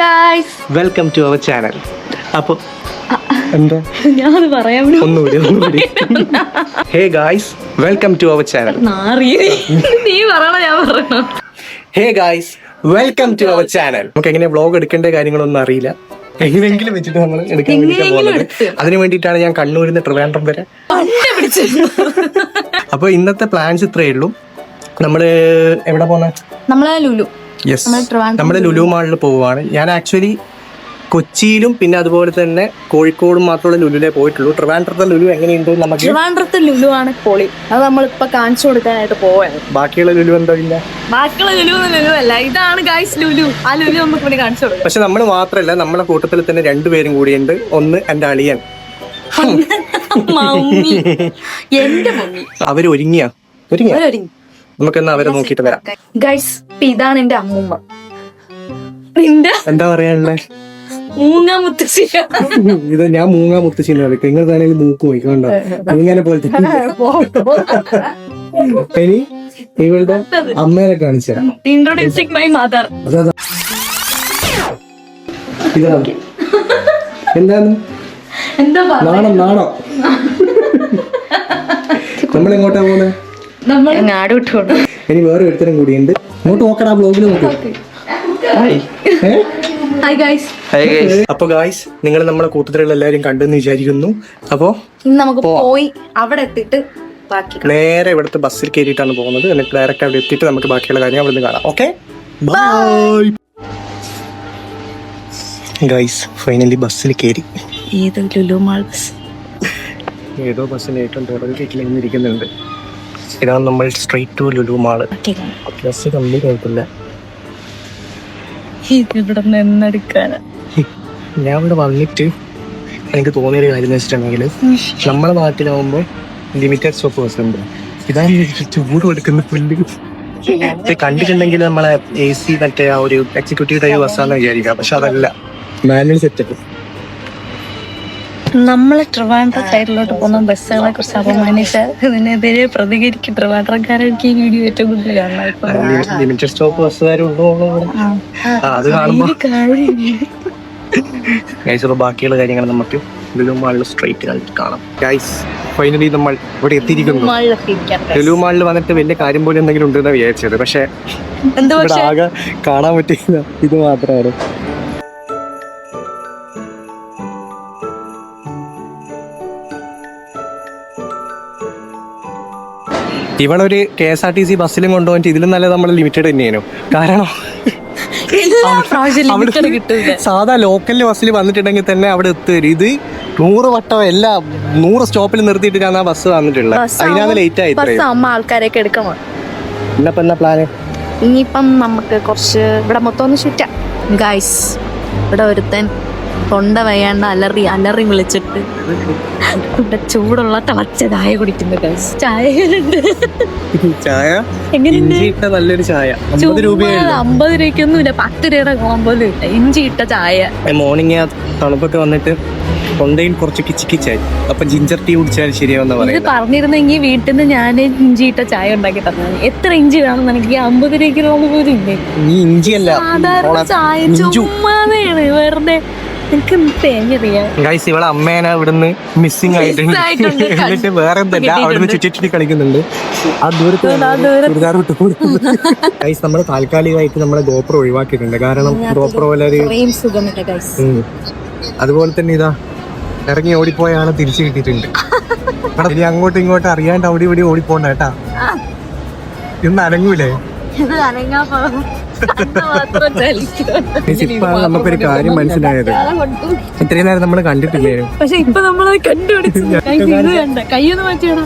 Guys welcome to our channel അപ്പൊ എന്താ? ഞാനത് പറയാൻ ഒന്നുകൂടി hey guys welcome to our channel നീ പറയണോ ഞാൻ പറയണോ. Hey guys welcome to our channel നമുക്ക് എങ്ങനെ വ്ളോഗ് എടുക്കേണ്ട കാര്യങ്ങളൊന്നും അറിയില്ല. എങ്ങനെയെങ്കിലും വെച്ചിട്ട് നമ്മൾ എടുക്കാൻ വേണ്ടിയിട്ട് എങ്ങനെയെങ്കിലും പോകുന്നത്. അതിനു വേണ്ടിയിട്ടാണ് ഞാൻ കണ്ണൂരിൽ നിന്ന് ട്രിവാൻഡ്രം വരെ. അപ്പൊ ഇന്നത്തെ പ്ലാൻസ് ഇത്രയേ ഉള്ളൂ. നമ്മൾ എവിടെ പോന്നെ? നമ്മളെ ലുലു. യെസ് നമ്മൾ ലുലു മാളിൽ പോവുകയാണ്. ഞാൻ ആക്ച്വലി കൊച്ചിയിലും പിന്നെ അതുപോലെ തന്നെ കോഴിക്കോടും മാത്രമുള്ള ലുലുലേ പോയിട്ടുള്ളൂ. ട്രിവാൻഡ്രത്തെ ലുലു എങ്ങനെയുണ്ട് നമുക്ക്? ട്രിവാൻഡ്രത്തെ ലുലു ആണ് പൊളി. അത് നമ്മൾ ഇപ്പൊ കാണിച്ചു കൊടുക്കാനായിട്ട് പോവാണ് ബാക്കിയുള്ള ലുലു എന്തോ ഇല്ല ബാക്കിയുള്ള ലുലു ലുലു അല്ല. ഇതാണ് ഗൈസ് ലുലു. ആ ലുലു നമുക്ക് ഇവിടെ കാണിച്ചു കൊടുക്കും. പക്ഷെ നമ്മൾ മാത്രമല്ല നമ്മളെ കൂട്ടത്തിൽ തന്നെ രണ്ടുപേരും കൂടിയുണ്ട്. ഒന്ന് എന്റെ അളിയൻ. എന്റെ മമ്മി. അവർ ഒരുങ്ങിയ ഒരുങ്ങിയ? അവരൊരുങ്ങി. നമുക്കെന്നാ അവരെ നോക്കിയിട്ട് വരാം. ഗൈസ് ഇതാണ് എന്റെ അമ്മൂമ്മ. നിന്റെ എന്താ പറയാനുള്ളത് മൂങ്ങ മുത്തശ്ശി ഇത് ഞാൻ മൂങ്ങാ മുത്തശ്ശീനെ കളിക്കും നിങ്ങൾ തന്നെ മൂക്ക് പോയി കണ്ടോ മൂങ്ങനെ പോലത്തെ ഇനി ഇവളുടെ അമ്മേനെ കാണിച്ചു തരാം. ഇൻട്രോഡ്യൂസിങ് മൈ മദർ ഇതാണ് എന്താണ്? എന്താ നാണം നാണം. നമ്മൾ എങ്ങോട്ടാ പോകുന്നത് നാട് വിട്ടോണ്ട് ഇനി വേറെ ഒരുത്തരം കൂടിയുണ്ട്. അങ്ങോട്ട് നോക്കടാ ബ്ലോഗിൽ നോക്ക്. അപ്പൊ ഗായ്സ് നിങ്ങൾ നമ്മളെ കൂട്ടത്തിലുള്ള എല്ലാവരും കണ്ടെന്ന് വിചാരിക്കുന്നു. അപ്പോ നമുക്ക് പോയി അവിടെ എത്തിയിട്ട് ബാക്കി നേരെ ഇവിടുത്തെ ബസ്സിൽ കയറിയിട്ടാണ് പോകുന്നത്. എന്നിട്ട് ഡയറക്റ്റ് അവിടെ എത്തിയിട്ട് നമുക്ക് ബാക്കിയുള്ള കാര്യം അവിടെ നിന്ന് കാണാം. ഓക്കെ ബൈ ഗൈസ് ഫൈനലി ബസ്സിൽ കയറി ഏതോ ലുലു മാൾ ബസ് ഏതോ ബസ്സിന് ഏറ്റവും പുറകിൽ കേട്ടിൽ ഇരിക്കുന്നുണ്ട് ഇതാണ് നമ്മൾ street to Lulu mall bus company ഇവിടെ നിന്നെടുക്കാന്. ഞാൻ ഇവിടെ വന്നിട്ട് എനിക്ക് തോന്നിയൊരു കാര്യം എന്ന് വെച്ചിട്ടുണ്ടെങ്കിൽ നമ്മുടെ നാട്ടിലാവുമ്പോൾ ലിമിറ്റഡ് സ്റ്റോപ്പ് ബസ് ഉണ്ട്. ഇതാണ് ചൂട് കൊടുക്കുന്ന പുല്ല്. കണ്ടിട്ടുണ്ടെങ്കിൽ നമ്മളെ എ സി മറ്റേ ആ ഒരു എക്സിക്യൂട്ടീവ് ടൈപ്പ് ബസ്സാന്ന് വിചാരിക്കാം. പക്ഷെ അതല്ല. മാനുവൽ സെറ്റപ്പ് നമ്മളെ ട്രിവാൻഡ്രം സൈഡിലോട്ട് പോകുന്ന ബസ്സുകളെ കുറിച്ച് അപമാനിച്ച ഇതിനെതിരെ പ്രതികരിക്കും. ട്രിവാൻഡ്രംകാരെനിക്ക് ഈ വീഡിയോ ഏറ്റവും കൂടുതൽ കാണാം ബാക്കിയുള്ള കാര്യങ്ങൾ നമുക്ക് ലുലു സ്ട്രൈറ്റ് കാണാം. ഗൈസ് ഫൈനലി നമ്മൾ ഇവിടെ എത്തിയിരിക്കുന്നു. മഴയൊക്കെ ഇരിക്കാൻ ലുലു മാളിൽ വന്നിട്ട് വലിയ കാര്യം പോലെ എന്തെങ്കിലും ഉണ്ടെന്ന് വിചാരിച്ചത്. പക്ഷേ? ആകെ കാണാൻ പറ്റിയ ഇത് മാത്രമാണ്. ഇവളൊരു K S R T C ബസ്സിലും കൊണ്ടുപോയിട്ട് ഇതിലും നല്ലത് നമ്മൾ ലിമിറ്റഡ് തന്നെയായിരുന്നു. കാരണം സാധാ ലോക്കലിൽ ബസ്സിൽ വന്നിട്ടുണ്ടെങ്കിൽ തന്നെ അവിടെ എത്തുവരും ഇത് നൂറ് വട്ടം എല്ലാ നൂറ് സ്റ്റോപ്പിൽ നിർത്തിയിട്ട് നിർത്തിയിട്ടാണ് ആ ബസ് വന്നിട്ടുള്ളത്. അതിനാണ് ലേറ്റ് ആയി ആൾക്കാരെയൊക്കെ എടുക്കണം. ഇന്നപ്പോ എന്നാ പ്ലാന് ഇനിയിപ്പം നമുക്ക് കുറച്ച് ഇവിടെ മൊത്തം ഒന്ന് ചുറ്റാം. ഗൈസ് ഇവിടെ ഒരുത്തൻ തൊണ്ട വയ്യാണ്ട് അലറി അലറി വിളിച്ചിട്ട്. ഇവിടെ ചൂടുള്ള തിളച്ച ചായ കുടിക്കുന്നത് ചായ എങ്ങനെയുണ്ട് ഇഞ്ചി നല്ലൊരു ചായ. അമ്പത് രൂപയ്ക്കൊന്നുമില്ല രൂപയ്ക്കൊന്നും ഇല്ല. പത്ത് രൂപയുടെ കോമ്പോലും ഇല്ല. ഇഞ്ചി ഇട്ട ചായ. മോർണിംഗ് തണുപ്പൊക്കെ വന്നിട്ട് തൊണ്ടയിൽ കുറച്ച് കിച്ചിക്കിച്ചായി അപ്പൊ ജിഞ്ചർ ടീ കുടിച്ചാൽ ശരിയാവുന്ന പറയുന്നത്. പറഞ്ഞിരുന്നെങ്കിൽ വീട്ടിൽ നിന്ന് ഞാൻ ഇഞ്ചി ഇട്ട ചായ ഉണ്ടാക്കി തന്നത് എത്ര ഇഞ്ചി വേണം എനിക്ക് അമ്പത് രൂപയ്ക്ക് പോലും ഇല്ലേ? ഈ ഇഞ്ചിയല്ല. സാധാരണ ചായ ഇഞ്ചു. ചുമ്മാതെയാണ് വെറുതെ. എനിക്ക് ഗൈസ് ഇവളെ അമ്മേനെ ഇവിടുന്ന് മിസ്സിംഗ് ആയിട്ട് ആയിട്ടുണ്ട്. എന്നിട്ട് വേറെ എന്തല്ല അവിടുന്ന് ചുറ്റി ചുറ്റി കളിക്കുന്നുണ്ട്. ആ ദൂരത്ത്. ചുരിദാർ വിട്ട് ഗൈസ് നമ്മൾ താൽക്കാലികമായിട്ട് നമ്മളെ ഗോപ്രോ ഒഴിവാക്കിയിട്ടുണ്ട്. കാരണം ഗോപ്രോ സുഖമില്ല അതുപോലെ തന്നെ ഇതാ ഇറങ്ങി ഓടിപ്പോയ ആളെ തിരിച്ചു കിട്ടിയിട്ടുണ്ട്. ഇനി അങ്ങോട്ടും ഇങ്ങോട്ടും അറിയാണ്ട് അവിടെ ഇവിടെ ഓടിപ്പോണ്ട കേട്ടാ. ഇന്ന് അനങ്ങൂലേ? നമുക്കൊരു കാര്യം മനസ്സിലായത്. ഇത്രയും നേരം നമ്മൾ കണ്ടിട്ടില്ലായിരുന്നു പക്ഷെ ഇപ്പൊ നമ്മളത് കണ്ടുപിടിച്ചു. കയ്യൊന്ന് മാറ്റിയാണ്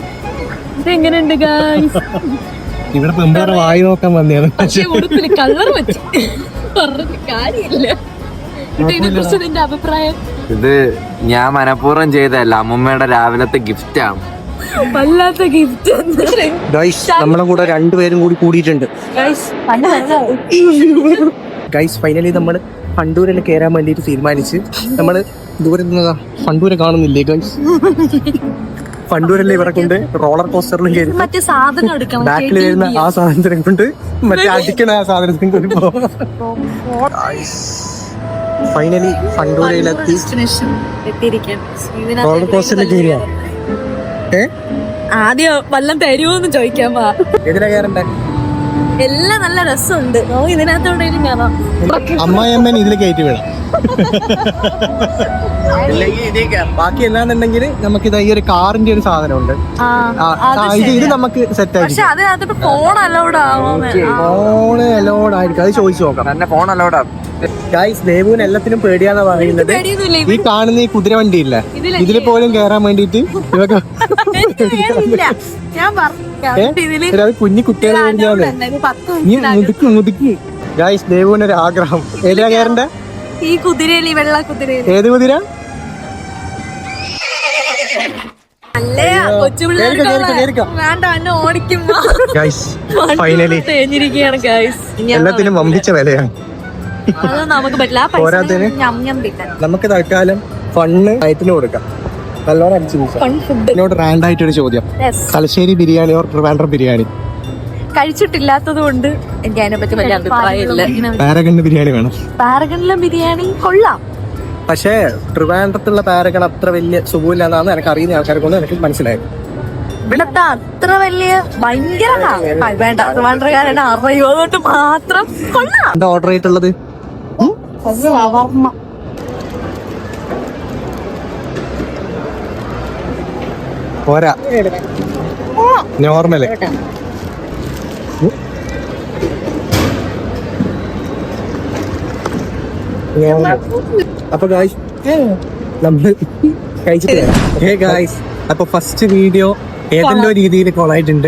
ഇത് എങ്ങനെയുണ്ട് ഗായ്സ് ഇവിടെ പെമ്പേറെ വായി നോക്കാൻ പക്ഷെ ഉടുപ്പിൽ കളർ വെച്ച്. പറഞ്ഞിട്ട് കാര്യമില്ല. ഇതിനെ കുറിച്ച് നിന്റെ അഭിപ്രായം? ഇത് ഞാൻ മനഃപൂർവം ചെയ്തതല്ല. അമ്മമ്മയുടെ രാവിലത്തെ ഗിഫ്റ്റ് ആണ് വല്ലാത്ത ഗിഫ്റ്റ് ഗൈസ് നമ്മളെ കൂടെ രണ്ടുപേരും കൂടി കൂടിയിട്ടുണ്ട്. ഗൈസ് ഫൈനലി നമ്മൾ പണ്ടൂരിൽ കയറാൻ വേണ്ടിയിട്ട് തീരുമാനിച്ച് നമ്മൾ ദൂരെ നിന്നതാ പണ്ടൂരെ കാണുന്നില്ലേ ഗൈസ് പണ്ടൂരല്ലേ ഇവിടെ കൊണ്ട് റോളർ കോസ്റ്ററിലും കയറി മറ്റേ സാധനം എടുക്കണം ബാക്കിൽ വരുന്ന ആ സാധനത്തിനെ കൊണ്ട് മറ്റേ അടിക്കണ ആ സാധനത്തിനെ കൊണ്ട്. ഫൈനലി ഫണ്ടൂരയിലെത്തി എത്തിയിരിക്കുകയാണ് റോളർ കോസ്റ്ററിൽ കയറിയോ ഏ ആദ്യം വല്ലം തരുമോന്ന് ചോദിക്കാൻ വാ. എതിരാ കേറണ്ടേ എല്ലാം നല്ല രസമുണ്ട്. ഓ ഇതിനകത്തോടെ അമ്മായി അമ്മായിയമ്മേനെ ഇതിൽ കയറ്റി വിടാം. ബാക്കി എന്താണെന്നുണ്ടെങ്കിൽ നമുക്ക് ഇതാ ഈ ഒരു കാറിന്റെ ഒരു സാധനമുണ്ട്. ഇത് ഇത് നമുക്ക് സെറ്റ് അതിനകത്തോട്ട് ഫോൺ അലൗഡ് ആവുമോ? ഫോണ് എല്ലോട് ആയിരിക്കും. അത് ചോദിച്ചു നോക്കാം. തന്നെ ഫോൺ അലോഡ് ഗൈസ് ദേവുവിന് എല്ലാത്തിനും പേടിയാന്നാ പറയുന്നത്. ഈ കാണുന്ന ഈ കുതിര വണ്ടി ഇല്ല ഇതിൽ ഇതിൽ പോലും കേറാൻ വേണ്ടിട്ട് ഇവക്ക് അത് കുഞ്ഞു കുട്ടികളെ വേണ്ടിയാണ് നീ മുതുക്ക് ദേവുവിന് ഒരു ആഗ്രഹം ഏതാ കയറണ്ടേ? ഈ കുതിരയിൽ ഈ വെള്ള കുതിരയിൽ ഏത് കുതിര? അല്ലേ? കൊച്ചു. വേണ്ട എന്നെ ഓടിക്കുമ്പോ ഗൈസ് ഫൈനലി തേഞ്ഞിരിക്കുകയാണ് ഗൈസ് എല്ലാത്തിനും വമ്പിച്ച വിലയാണ്. നമുക്ക് പറ്റില്ല. നമുക്ക് തൽക്കാലം ഫണ്ണ് നയത്തിന് കൊടുക്കാം. നല്ലോണം അടിച്ചു ഫുഡ് എന്നോട് റാൻഡ് ആയിട്ടൊരു ചോദ്യം. തലശ്ശേരി ബിരിയാണി ഓർ ട്രിവാൻഡ്രം ബിരിയാണി? കഴിച്ചിട്ടില്ലാത്തത് കൊണ്ട് എനിക്ക് അതിനെ പറ്റി വലിയ അഭിപ്രായമില്ല. പാരഗണ് ബിരിയാണി വേണം. പാരഗണിലെ ബിരിയാണി കൊള്ളാം. പക്ഷേ ട്രിവാൻഡ്രത്തുള്ള പാരഗൺ അത്ര വലിയ സുഖമില്ലാന്നാണ് എനിക്ക് അറിയുന്ന ആൾക്കാരെ കൊണ്ട് എനിക്ക് മനസ്സിലായത്. ഇവിടത്തെ അത്ര വലിയ ഭയങ്കര വേണ്ട ട്രിവാൻഡ്രക്കാരനെ അറിയോ. അതുകൊണ്ട് മാത്രം കൊള്ളാം. എന്താ ഓർഡർ ചെയ്തിട്ടുള്ളത്? പോരാ. നോർമൽ അപ്പൊ ഗായ്സ് നമ്മൾ കഴിച്ചിട്ട് ഹേ ഗായ്സ് അപ്പൊ ഫസ്റ്റ് വീഡിയോ ഏതെല്ലോ രീതിയിൽ കൊളായിട്ടുണ്ട്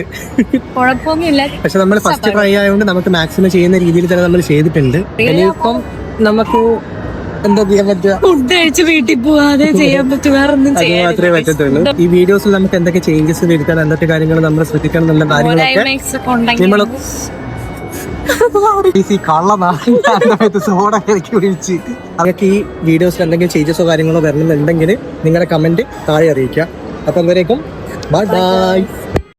പക്ഷെ നമ്മൾ ഫസ്റ്റ് ട്രൈ ആയതുകൊണ്ട് നമുക്ക് മാക്സിമം ചെയ്യുന്ന രീതിയിൽ തന്നെ നമ്മൾ ചെയ്തിട്ടുണ്ട്. ഇനിയിപ്പം നമുക്ക് എന്താ ചെയ്യാൻ പറ്റുക? ഫുഡ് കഴിച്ച് വീട്ടിൽ പോവാതെ ചെയ്യാൻ പറ്റും. അത് മാത്രമേ പറ്റത്തുള്ളൂ. ഈ വീഡിയോസിൽ നമുക്ക് എന്തൊക്കെ ചേഞ്ചസ് വരുത്താൻ എന്തൊക്കെ കാര്യങ്ങൾ നമ്മൾ ശ്രദ്ധിക്കണം എന്നുള്ള കാര്യങ്ങളൊക്കെ നമ്മൾ നാട്ടിൽ സോഡ അതൊക്കെ ഈ വീഡിയോസിൽ എന്തെങ്കിലും ചേഞ്ചസോ കാര്യങ്ങളോ വരണമെന്നുണ്ടെങ്കിൽ നിങ്ങളുടെ കമന്റ് താഴെ അറിയിക്കുക. അപ്പൊ വരേക്കും ബൈ ബൈ